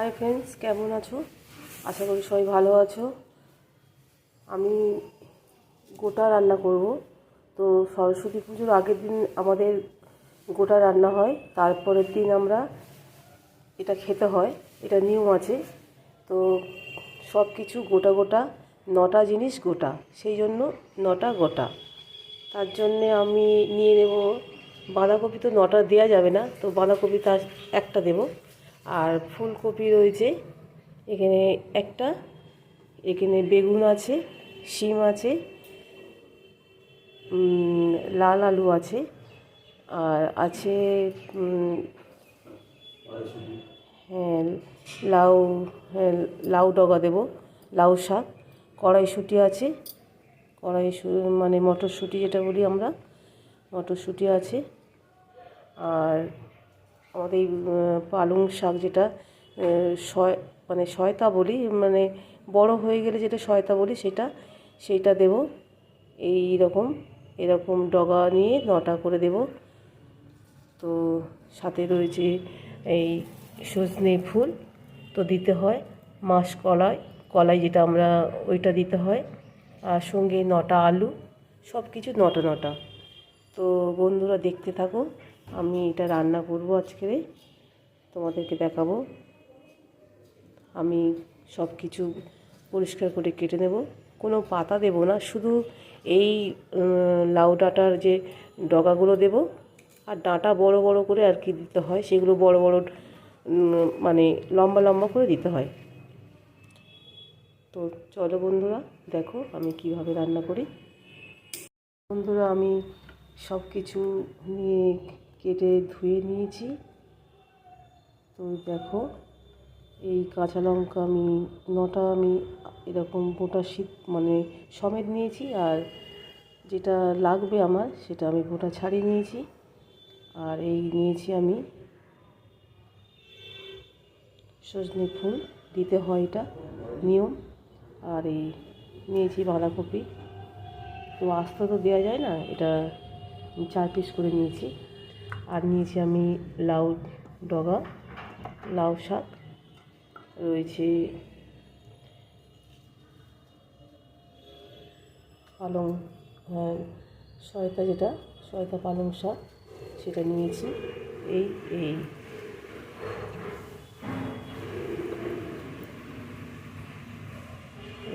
Hi friends কেমন আছো? আশা করি সবাই ভালো আছো। আমি গোটা রান্না করব। তো সরস্বতী পুজোর আগের দিন আমাদের গোটা রান্না হয়, তারপরের দিন আমরা এটা খেতে হয়, এটা নিয়ম আছে। তো সব কিছু গোটা গোটা, নটা জিনিস গোটা, সেই জন্য নটা গোটা। তার জন্যে আমি নিয়ে নেব, বাঁধাকপি তো নটা দেওয়া যাবে না, তো বাঁধাকপি তার একটা দেব। আর ফুলকপি রয়েছে। এখানে একটা, এখানে বেগুন আছে, শিম আছে লাল আলু আছে, আর আছে হ্যাঁ লাউ হ্যাঁ লাউ ডগা দেবো, লাউ শাক, কড়াইশুঁটি আছে, কড়াইশু মানে মটরশুঁটি যেটা বলি আমরা, মটরশুঁটি আছে, আর আমাদের এই পালং শাক যেটা শয় মানে শয়তা বলি মানে বড় হয়ে গেলে যেটা শয়তা বলি, সেটা সেইটা দেব। এই রকম এরকম ডগা নিয়ে নটা করে দেব। তো সাথে রয়েছে এই সজনে ফুল, তো দিতে হয় মাস কলাই কলাই যেটা আমরা ওইটা দিতে হয়। আর সঙ্গে নটা আলু সব কিছু নটা নটা। তো বন্ধুরা দেখতে থাকো আমি এটা রান্না করব আজকে তোমাদেরকে দেখাবো। আমি সব কিছু পরিষ্কার করে কেটে নেব। কোনো পাতা দেব না, শুধু এই লাউ ডাঁটার যে ডগাগুলো দেব। আর ডাঁটা বড় বড় করে আর কি দিতে হয়, সেগুলো বড় বড় মানে লম্বা লম্বা করে দিতে হয়। তো চলো বন্ধুরা, দেখো আমি কীভাবে রান্না করি। বন্ধুরা আমি সব কিছু নিয়ে কেটে ধুয়ে নিয়েছি। তো দেখো, এই কাঁচা লঙ্কা আমি, নটা আমি এরকম গোটা শীত মানে সমেত নিয়েছি আর যেটা লাগবে আমার সেটা আমি গোটা ছাড়িয়ে নিয়েছি। আর এই নিয়েছি আমি সজনে ফুল, দিতে হয় এটা, নিয়ম। আর এই নিয়েছি বাঁধাকপি। তো আস্ত তো দেওয়া যায় না, এটা চার পিস করে নিয়েছি। আর নিয়েছি আমি লাউ ডগা লাউ শাক রয়েছে পালং হ্যাঁ, শয়তা যেটা শয়তা পালং শাক সেটা নিয়েছি। এই এই।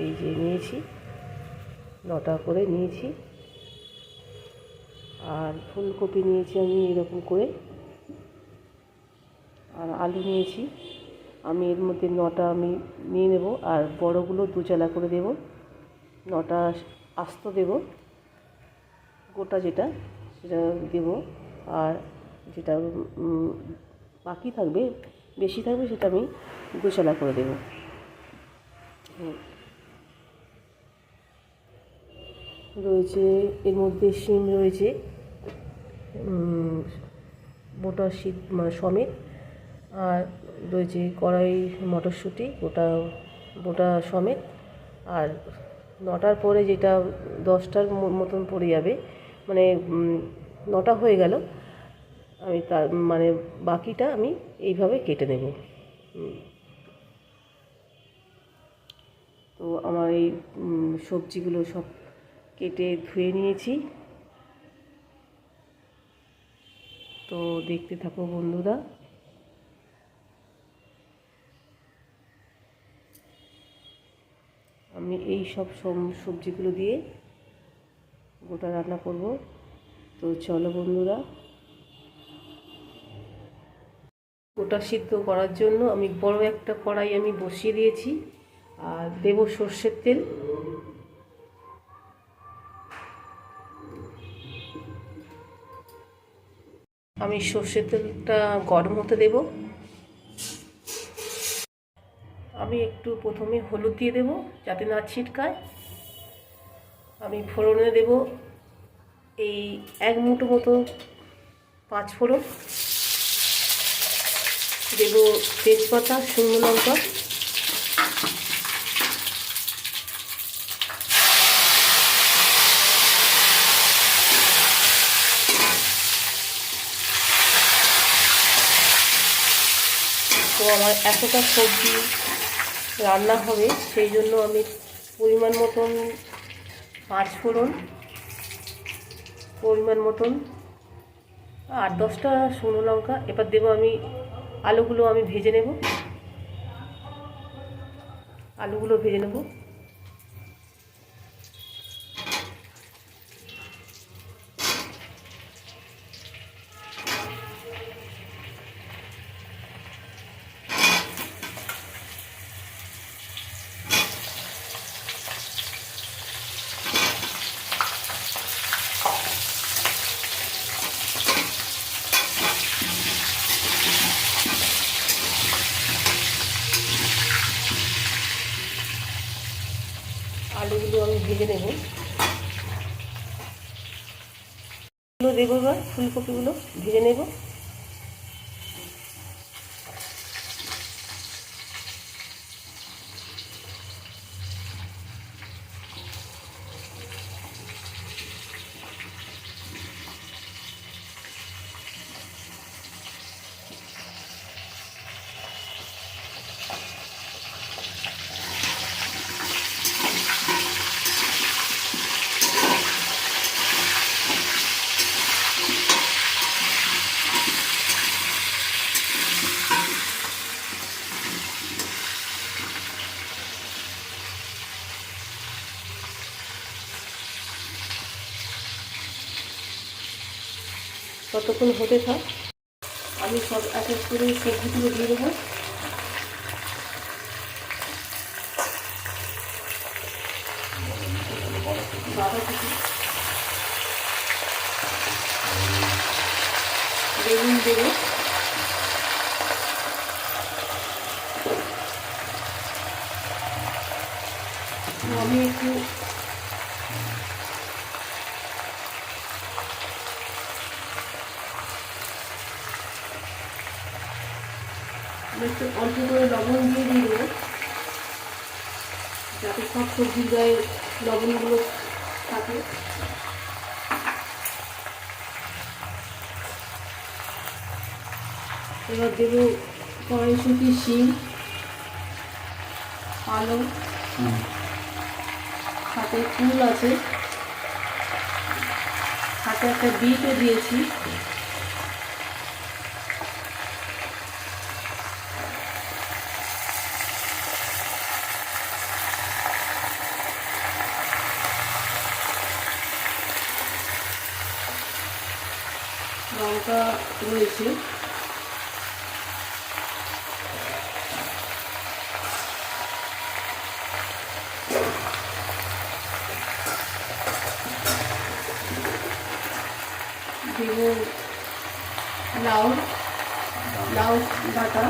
এই যে নিয়েছি নটা করে নিয়েছি। আর ফুলকপি নিয়েছি আমি এরকম করে। আর আলু নিয়েছি। আমি এর মধ্যে নটা আমি নিয়ে নেব আর বড়গুলো দু চালা করে দেব। নটা আস্ত দেব। গোটা যেটা, সেটা দেব। আর যেটা বাকি থাকবে, বেশি থাকবে সেটা আমি দুচালা করে দেব। রয়েছে, এর মধ্যে শিম রয়েছে। মোটা শীত সমেত, আর রয়েছে কড়াই, মটরশুঁটি, গোটা গোটা সমেত, আর নটার পরে যেটা দশটার মতন পড়ে যাবে মানে নটা হয়ে গেল, আমি তার মানে বাকিটা আমি এইভাবে কেটে নেব। তো আমার এই সবজিগুলো সব কেটে ধুয়ে নিয়েছি। তো দেখতে থাকো বন্ধুরা। আমি এই সব সবজিগুলো দিয়ে গোটা রান্না করব। তো চলো বন্ধুরা। গোটা সিদ্ধ করার জন্য আমি বড় একটা কড়াই আমি বসিয়ে দিয়েছি। আর দেব সর্ষের তেল। আমি সর্ষের তেলটা গরম হতে দেব। আমি একটু প্রথমে হলুদ দিয়ে দেব যাতে না ছিটকায়। আমি ফোড়নে দেব এই এক মুঠো মতো পাঁচ ফোড়ন। দেব তেজপাতা, শুকনো লঙ্কা। আমার এতটা সবজি রান্না হবে, সেই জন্য আমি পরিমাণ মতন পাঁচ ফোড়ন, পরিমাণ মতন আর দশটা শুকনো লঙ্কা। এবার দেবো আমি আলুগুলো আমি ভেজে নেব। আলুগুলো ভেজে নেব। আলুগুলো আমি ভেজে নেব। দেবো এবার ফুলকপিগুলো ভেজে নেব। ততক্ষণ হতে থাক। আমি সব এক এক করে সবজিগুলো দিয়ে দেবো। বেগুন দেবো। আমি একটু আমি একটু অল্প করে লবণ দিয়ে দিয়ে দেবো যাতে সব সবজির গায়ে লবণগুলো থাকে। এবার দেবো কড়াইশুটি শিম আলু। হাতে ফুল আছে। হাতে একটা বিটও দিয়েছি লঙ্কা রয়েছে দেব লাউ লাউ ডাটা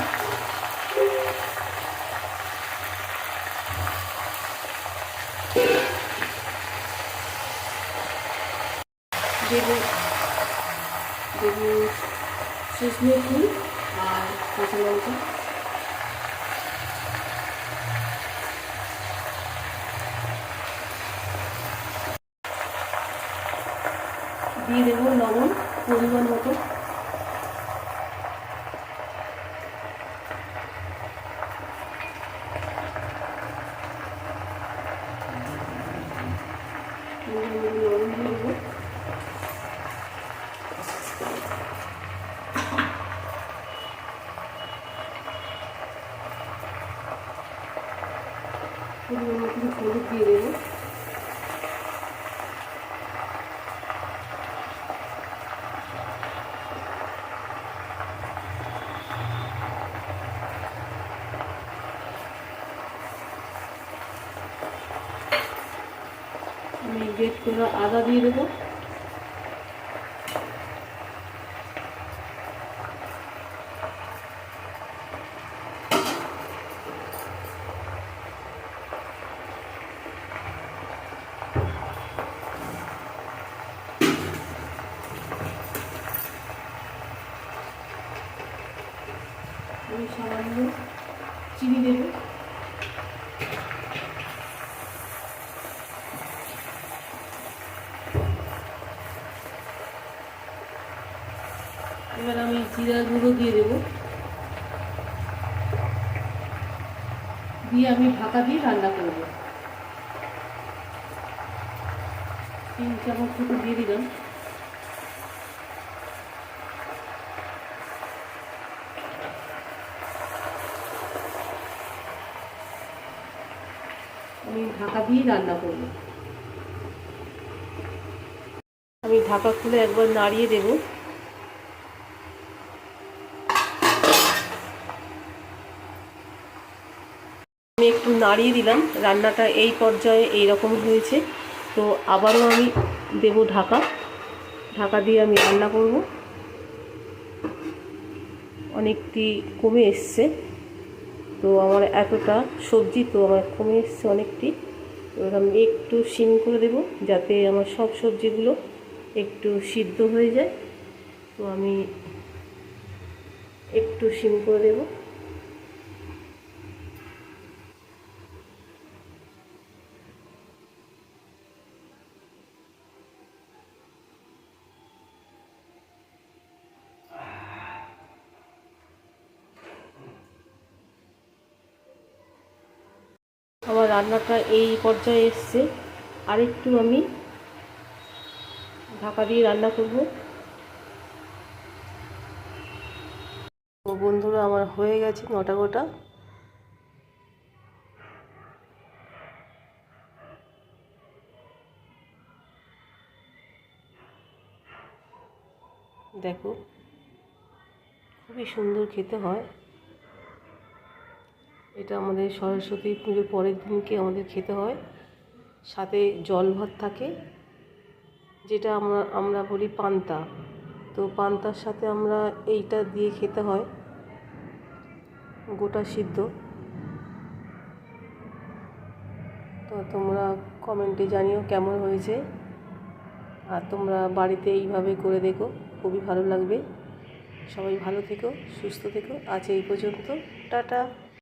দেব দেব সজনে ফুল আর কাঁচা দিয়ে দেবো লবণ পরিমাণ মতো লবণ দিয়ে দেবো পরিমাণ মতো হলুদ দিয়ে দেবো আমি গ্রেট করে আদা দিয়ে দেবো। আমি সামান্য চিনি দেবো এবার আমি জিরা গুঁড়ো দিয়ে দেবো দিয়ে আমি ঢাকা দিয়ে রান্না করব তিন চামচ মতো দিয়ে দিলাম। আমি ঢাকা দিয়ে রান্না করব। আমি ঢাকা খুলে একবার নাড়িয়ে দেবো। একটু নাড়িয়ে দিলাম। রান্নাটা এই পর্যায়ে এই রকম হয়েছে। তো আবারও আমি দেব ঢাকা। ঢাকা দিয়ে আমি রান্না করব। অনেকটি কমে এসছে। তো আমার এতটা সবজি তো আমার কমে এসছে অনেকটি। এবার আমি একটু সিম করে দেব যাতে আমার সব সবজিগুলো একটু সিদ্ধ হয়ে যায়। তো আমি একটু সিম করে দেবো। আমার রান্নাটা এই পর্যায়ে এসছে। আরেকটু আমি ঢাকা দিয়ে রান্না করব। বন্ধুরা, আমার হয়ে গেছে নটা গোটা। দেখো, খুবই সুন্দর খেতে হয়। এটা আমাদের সরস্বতী পুজোর পরের দিনকে আমাদের খেতে হয়। সাথে জল ভাত থাকে, যেটা আমরা আমরা বলি পান্তা। তো পান্তার সাথে আমরা এইটা দিয়ে খেতে হয়, গোটা সিদ্ধ। তো তোমরা কমেন্টে জানিও কেমন হয়েছে, আর তোমরা বাড়িতে এইভাবে করে দেখো, খুবই ভালো লাগবে। সবাই ভালো থেকো, সুস্থ থেকো। আজ এই পর্যন্ত, টাটা।